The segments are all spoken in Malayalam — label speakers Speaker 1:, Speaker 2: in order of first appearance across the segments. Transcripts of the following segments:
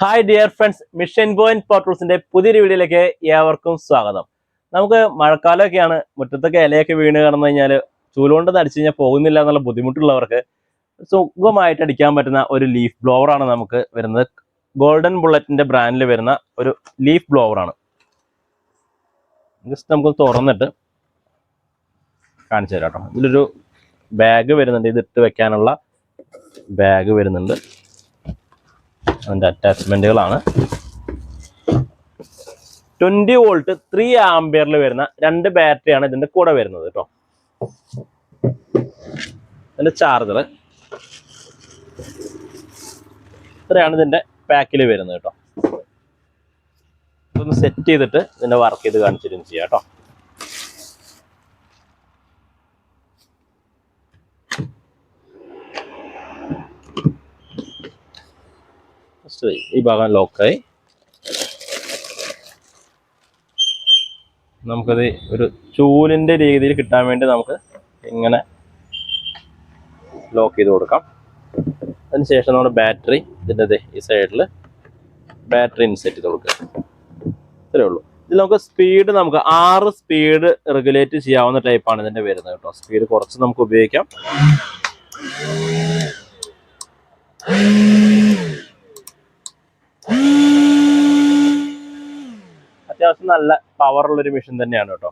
Speaker 1: Hi dear friends mission point പോർട്ടൽസിന്റെ പുതിയൊരു വീഡിയോയിലേക്ക് ഏവർക്കും സ്വാഗതം. നമുക്ക് മഴക്കാലമൊക്കെയാണ്. മുറ്റത്തൊക്കെ ഇലയൊക്കെ വീണ് കിടന്നു കഴിഞ്ഞാൽ ചൂലുകൊണ്ട് അടിച്ചു കഴിഞ്ഞാൽ പോകുന്നില്ല എന്നുള്ള ബുദ്ധിമുട്ടുള്ളവർക്ക് സുഖമായിട്ട് അടിക്കാൻ പറ്റുന്ന ഒരു ലീഫ് ബ്ലോവർ ആണ് നമുക്ക് വരുന്നത്. ഗോൾഡൻ ബുള്ളറ്റിന്റെ ബ്രാൻഡിൽ വരുന്ന ഒരു ലീഫ് ബ്ലോവർ ആണ്. ജസ്റ്റ് നമുക്ക് തുറന്നിട്ട് കാണിച്ചു തരാം കേട്ടോ. ഇതിലൊരു ബാഗ് വരുന്നുണ്ട്. ഇതിട്ട് വെക്കാനുള്ള ബാഗ് വരുന്നുണ്ട്. അതിന്റെ അറ്റാച്ച്മെന്റുകളാണ് ട്വന്റി വോൾട്ട് ത്രീ ആംബിയറിൽ വരുന്ന രണ്ട് ബാറ്ററിയാണ് ഇതിന്റെ കൂടെ വരുന്നത് കേട്ടോ ഇതിന്റെ ചാർജർ ഇത്രയാണ് ഇതിന്റെ പാക്കിൽ വരുന്നത് കേട്ടോ ഇതൊന്ന് സെറ്റ് ചെയ്തിട്ട് ഇതിന്റെ വർക്ക് ചെയ്ത് കാണിച്ചിരുന്നു ചെയ്യാം കേട്ടോ ഫസ്റ്റ് ഈ ഭാഗം ലോക്കായി. നമുക്കത് ഒരു ചൂലിന്റെ രീതിയിൽ കിട്ടാൻ വേണ്ടി നമുക്ക് ഇങ്ങനെ ലോക്ക് ചെയ്ത് കൊടുക്കാം. അതിനുശേഷം നമ്മുടെ ബാറ്ററി ഇതിന്റെ ഈ സൈഡിൽ ബാറ്ററി ഇൻസെറ്റ് ചെയ്ത് കൊടുക്കുക. ഇത്രയേ ഉള്ളൂ. ഇതിൽ നമുക്ക് സ്പീഡ് നമുക്ക് ആറ് സ്പീഡ് റെഗുലേറ്റ് ചെയ്യാവുന്ന ടൈപ്പാണ് ഇതിന്റെ വരുന്നത് കേട്ടോ. സ്പീഡ് കുറച്ച് നമുക്ക് ഉപയോഗിക്കാം. അത്യാവശ്യം നല്ല പവറുള്ള ഒരു മെഷീൻ തന്നെയാണ് കേട്ടോ.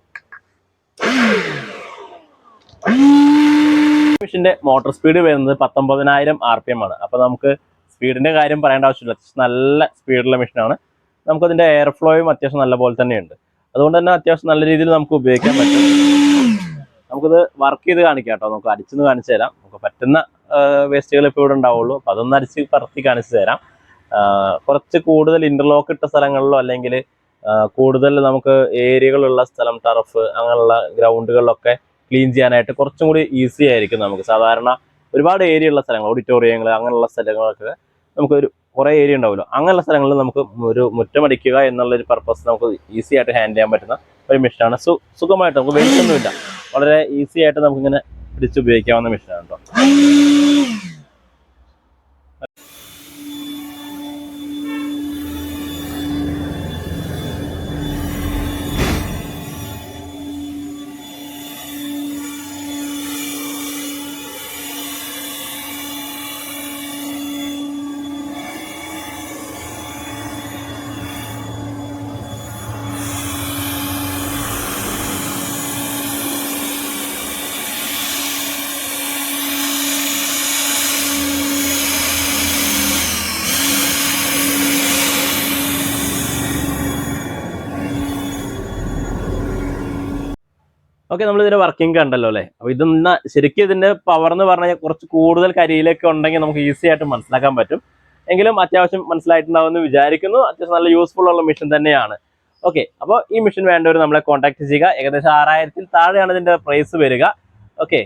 Speaker 1: മെഷീന്റെ മോട്ടോർ സ്പീഡ് വരുന്നത് പത്തൊമ്പതിനായിരം ആർ പി എം ആണ്. അപ്പൊ നമുക്ക് സ്പീഡിന്റെ കാര്യം പറയേണ്ട ആവശ്യമില്ല. നല്ല സ്പീഡുള്ള മെഷീനാണ് നമുക്കതിന്റെ എയർ ഫ്ലോയും അത്യാവശ്യം നല്ല പോലെ തന്നെയുണ്ട്. അതുകൊണ്ട് തന്നെ അത്യാവശ്യം നല്ല രീതിയിൽ നമുക്ക് ഉപയോഗിക്കാൻ പറ്റും. നമുക്കിത് വർക്ക് ചെയ്ത് കാണിക്കാം കേട്ടോ. നമുക്ക് അടിച്ചെന്ന് കാണിച്ചു തരാം. നമുക്ക് പറ്റുന്ന വേസ്റ്റുകൾ ഇപ്പോൾ ഇവിടെ ഉണ്ടാവുള്ളൂ. അപ്പൊ അതൊന്ന് അടിച്ച് പറത്തി കാണിച്ചു തരാം. കുറച്ച് കൂടുതൽ ഇന്റർലോക്ക് ഇട്ട സ്ഥലങ്ങളിലോ അല്ലെങ്കിൽ കൂടുതൽ നമുക്ക് ഏരിയകളുള്ള സ്ഥലം ടർഫ് അങ്ങനെയുള്ള ഗ്രൗണ്ടുകളിലൊക്കെ ക്ലീൻ ചെയ്യാനായിട്ട് കുറച്ചും കൂടി ഈസി ആയിരിക്കും നമുക്ക്. സാധാരണ ഒരുപാട് ഏരിയ ഉള്ള സ്ഥലങ്ങൾ ഓഡിറ്റോറിയങ്ങൾ അങ്ങനെയുള്ള സ്ഥലങ്ങളൊക്കെ നമുക്ക് ഒരു കുറേ ഏരിയ ഉണ്ടാവുമല്ലോ. അങ്ങനെയുള്ള സ്ഥലങ്ങളിൽ നമുക്ക് ഒരു മുറ്റമടിക്കുക എന്നുള്ള ഒരു പർപ്പസ് നമുക്ക് ഈസി ആയിട്ട് ഹാൻഡിൽ ചെയ്യാൻ പറ്റുന്ന ഒരു മെഷീനാണ് സു സുഖമായിട്ട് നമുക്ക് വെയിറ്റ് ഒന്നുമില്ല വളരെ ഈസി ആയിട്ട് നമുക്കിങ്ങനെ പിടിച്ച് ഉപയോഗിക്കാവുന്ന മെഷീനാണ് കേട്ടോ ഓക്കെ നമ്മൾ ഇതിന്റെ വർക്കിംഗ് കണ്ടല്ലോ അല്ലേ? അപ്പൊ ഇതൊന്ന് ശരിക്കും ഇതിന്റെ പവർ എന്ന് പറഞ്ഞാൽ കുറച്ച് കൂടുതൽ കരിയിലൊക്കെ ഉണ്ടെങ്കിൽ നമുക്ക് ഈസി ആയിട്ട് മനസ്സിലാക്കാൻ പറ്റും. എങ്കിലും അത്യാവശ്യം മനസ്സിലായിട്ടുണ്ടാവുമെന്ന് വിചാരിക്കുന്നു. അത്യാവശ്യം നല്ല യൂസ്ഫുൾ ഉള്ള മെഷീൻ തന്നെയാണ്. ഓക്കെ അപ്പോൾ ഈ മെഷീൻ വേണ്ടവർ നമ്മളെ കോൺടാക്ട് ചെയ്യുക. ഏകദേശം ആറായിരത്തിൽ താഴെയാണ് ഇതിന്റെ പ്രൈസ് വരിക. ഓക്കെ